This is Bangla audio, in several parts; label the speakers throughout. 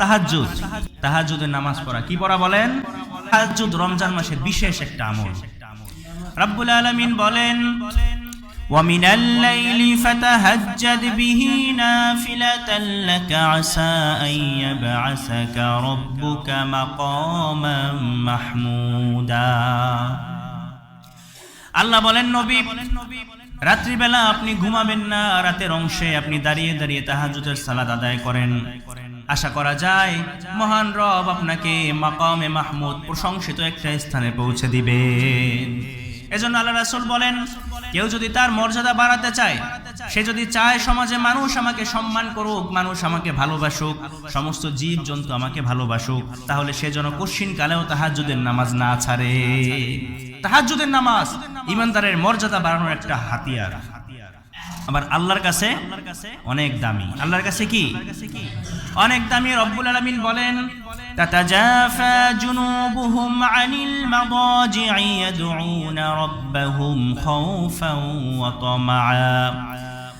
Speaker 1: তাহাজ্জুদ তাহাজ্জুদের নামাজ পড়া কি পড়া বলেন তাহাজ্জুদ রমজান মাসের বিশেষ একটা আমল রব্বুল আলামিন বলেন ومن الليل فتهجد به نافلة لك عسى أن يبعثك ربك مقاما محمودا আল্লাহ বলেন নবী রাত্রিবেলা আপনি ঘুমাবেন না রাতের অংশে আপনি দাঁড়িয়ে দাঁড়িয়ে তাহাজুদের সালাদ আদায় করেন আশা করা যায়, মহান রব আপনাকে মাকামে মাহমুদ প্রশংসিত একটা স্থানে পৌঁছে দিবেন এজন্য আল্লাহ রাসূল বলেন, কেউ যদি তার মর্যাদা বাড়াতে চায়, সে যদি চায় সমাজে মানুষ আমাকে সম্মান করুক, মানুষ আমাকে ভালোবাসুক, সমস্ত জীব জন্তু আমাকে ভালোবাসুক, তাহলে সে যেন কশিন কালেও তাহাজ্জুদের নামাজ না ছাড়ে। তাহাজ্জুদের নামাজ ইমানদারের মর্যাদা বাড়ানোর একটা হাতিয়ার। আবার আল্লাহর কাছে অনেক দামি আল্লাহর কাছে কি অনেক দামি রব্বুল আলামিন বলেন تتجافى جنوبهم عن المضاجع يدعون ربهم خوفا وطمعا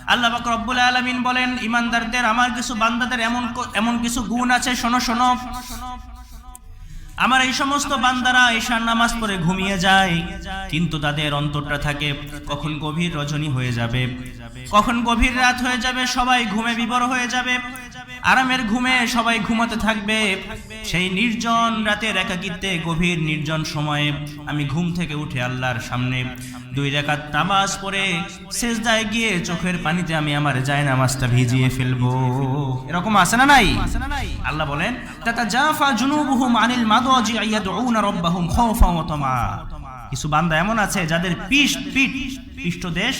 Speaker 1: আল্লাহ পাক রব্বুল আলামিন বলেন ইমানদারদের আমার কিছু বান্দাদের এমন ক- এমন কিছু গুণ আছে শোনো শোনো আমার এই সমস্ত বান্দারা ঈশান নামাজ পড়ে ঘুমিয়ে যায় কিন্তু তাদের অন্তরটা থাকে কখন গভীর রজনী হয়ে যাবে, কখন গভীর রাত হয়ে যাবে, সবাই ঘুমে বিবর হয়ে যাবে, আরামের ঘুমে সবাই ঘুমাতে থাকবে। সেই নির্জন রাতের একাকিত্বে, গভীর নির্জন সময়ে আমি ঘুম থেকে উঠে আল্লাহর সামনে দুই রেখাত নামাজ পড়ে শেষদায় গিয়ে চোখের পানিতে আমি আমার যায় নামাজটা ভিজিয়ে ফেলব। এরকম আছে না নাই? আল্লাহ বলেন তাতা জাফা জুনুবুহুম আনিল মাদাজি ইয়াদউনা রাব্বাহুম খাওফা ওয়া তামা। কিছু বান্দা এমন আছে যাদের পিঠ পিঠ পৃষ্ঠদেশ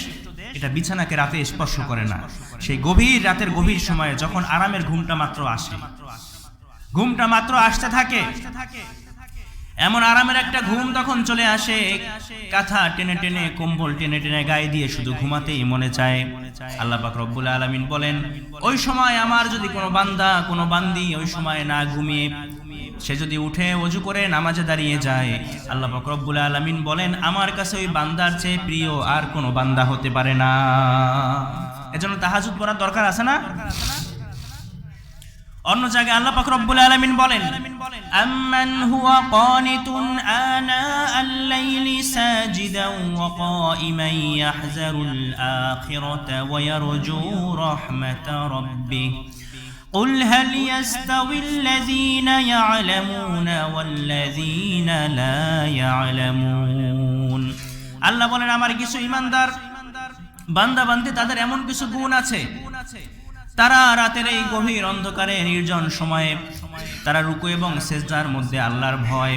Speaker 1: এটা বিছানাকে রাতে স্পর্শ করে না। সেই গভীর রাতের গভীর সময়ে যখন আরামের ঘুমটা মাত্র আসে, ঘুমটা মাত্র আসতে থাকে, এমন আরামের একটা ঘুম তখন চলে আসে, কাঁথা টেনে টেনে, কম্বল টেনে টেনে গায়ে দিয়ে শুধু ঘুমাতেই মনে চায়। আল্লাহ পাক রব্বুল আলামিন বলেন, ওই সময় আমার যদি কোনো বান্দা, কোনো বান্দি ওই সময় না ঘুমিয়ে সে যদি উঠে অজু করে নামাজে দাঁড়িয়ে যায়, আল্লাহ পাক রব্বুল আলামিন বলেন, আমার কাছে ওই বান্দার চেয়ে প্রিয় আর কোনো বান্দা হতে পারে না। এজন্য তাহাজুদ পড়ার দরকার আছে না? অন্য জায়গায় আল্লাহ পাক রব্বুল আলামিন বলেন, আম্মান হুয়া কানিতুন আনা আল-লাইলি সাজিদান ওয়া কাইমান ইয়াহজারুল আখিরাতা ওয়া ইয়ারজু রাহমাতা রাব্বিহ। قل هل يستوي الذين يعلمون والذين لا يعلمون আল্লাহ বলেন আমার কিছু ইমানদার বান্দা বান্দি তাদের এমন কিছু গুণ আছে তারা রাতের এই গভীর অন্ধকারে নির্জন সময়ে তারা রুকু এবং সেজদার মধ্যে আল্লাহর ভয়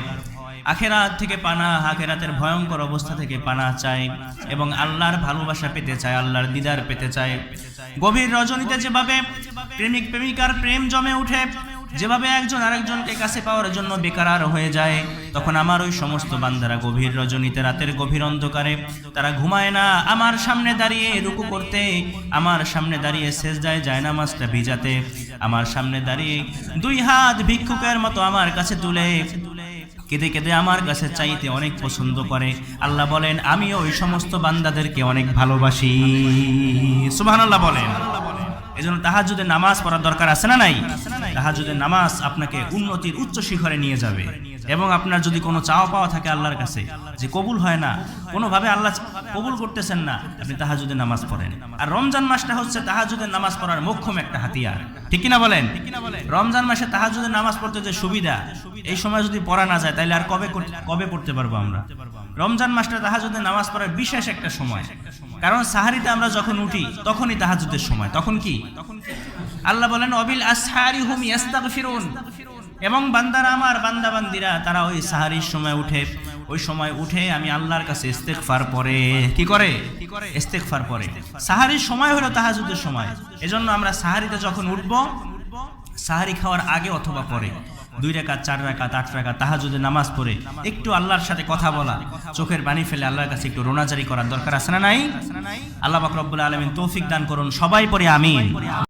Speaker 1: আখেরাত থেকে পানা, আখেরাতের ভয়ঙ্কর অবস্থা থেকে পানা চায় এবং আল্লাহর ভালোবাসা পেতে চায় আল্লাহর দিদার পেতে চায় গভীর রজনীতে যেভাবে প্রেমিক, প্রেমিকার প্রেম জমে উঠে, যেভাবে একজন আরেকজনকে কাছে পাওয়ার জন্য বেকারার হয়ে যায়, তখন আমার ওই সমস্ত বান্দারা গভীর রজনীতে রাতের গভীর অন্ধকারে, তারা ঘুমায় না, আমার সামনে দাঁড়িয়ে রুকু করতে, আমার সামনে দাঁড়িয়ে শেষ যায় জায়নামাজটা ভিজাতে, আমার সামনে দাঁড়িয়ে দুই হাত ভিক্ষুকের মতো আমার কাছে তুলে কেঁদে কেঁদে আমার কাছে চাইতে অনেক পছন্দ করে। আল্লাহ বলেন আমি ওই সমস্ত বান্দাদেরকে অনেক ভালোবাসি। সুবাহ বলেন। এজন্য যদি নামাজ পড়ার দরকার আছে না নাই? তাহাজুদের নামাজ আপনাকে উন্নতির উচ্চ শিখরে নিয়ে যাবে। এবং আপনার যদি কোনো চাওয়া পাওয়া থাকে আল্লাহর কাছে, যে কবুল হয় না, কোনোভাবে আল্লাহ কবুল করতেছেন না, আপনি তাহাজুদের নামাজ পড়েন। আর রমজান মাসটা হচ্ছে তাহাজুদের নামাজ পড়ার মোক্ষম একটা হাতিয়ার। ঠিক কিনা বলেন? রমজান মাসে তাহাজুদের নামাজ পড়তে যে সুবিধা, এই সময় যদি পড়া না যায় তাহলে আর কবে কবে পড়তে পারব আমরা? রমজান মাসটা তাহাজুদের নামাজ পড়ার বিশেষ একটা সময়। কারণ সাহারিতে আমরা যখন উঠি, তখনই তাহাজুদের সময়। তখন কি? আল্লাহ বলেন, অবিল আসহারি হুম ইয়াস্তাগফিরুন। এবং বান্দারা আমার বান্দা বান্দিরা তারা ওই সাহারির সময় উঠে, ওই সময় উঠে আমি আল্লাহর কাছে ইস্তেগফার পরে কি করে? ইস্তেগফার পরে সাহারির সময় হলো তাহাজুদের সময়। এজন্য আমরা সাহারিতে যখন উঠব, সাহারি খাওয়ার আগে অথবা পরে। দুই রেখাত, চার রেখাত, আট রেখাত তাহা যদি নামাজ পড়ে একটু আল্লাহর সাথে কথা বলা, চোখের বাণী ফেলে আল্লাহর কাছে একটু রোনাজারি করার দরকার আছে না নাই? আল্লাহ আলমিন আলামিন তৌফিক দান করুন, সবাই পরে আমিন।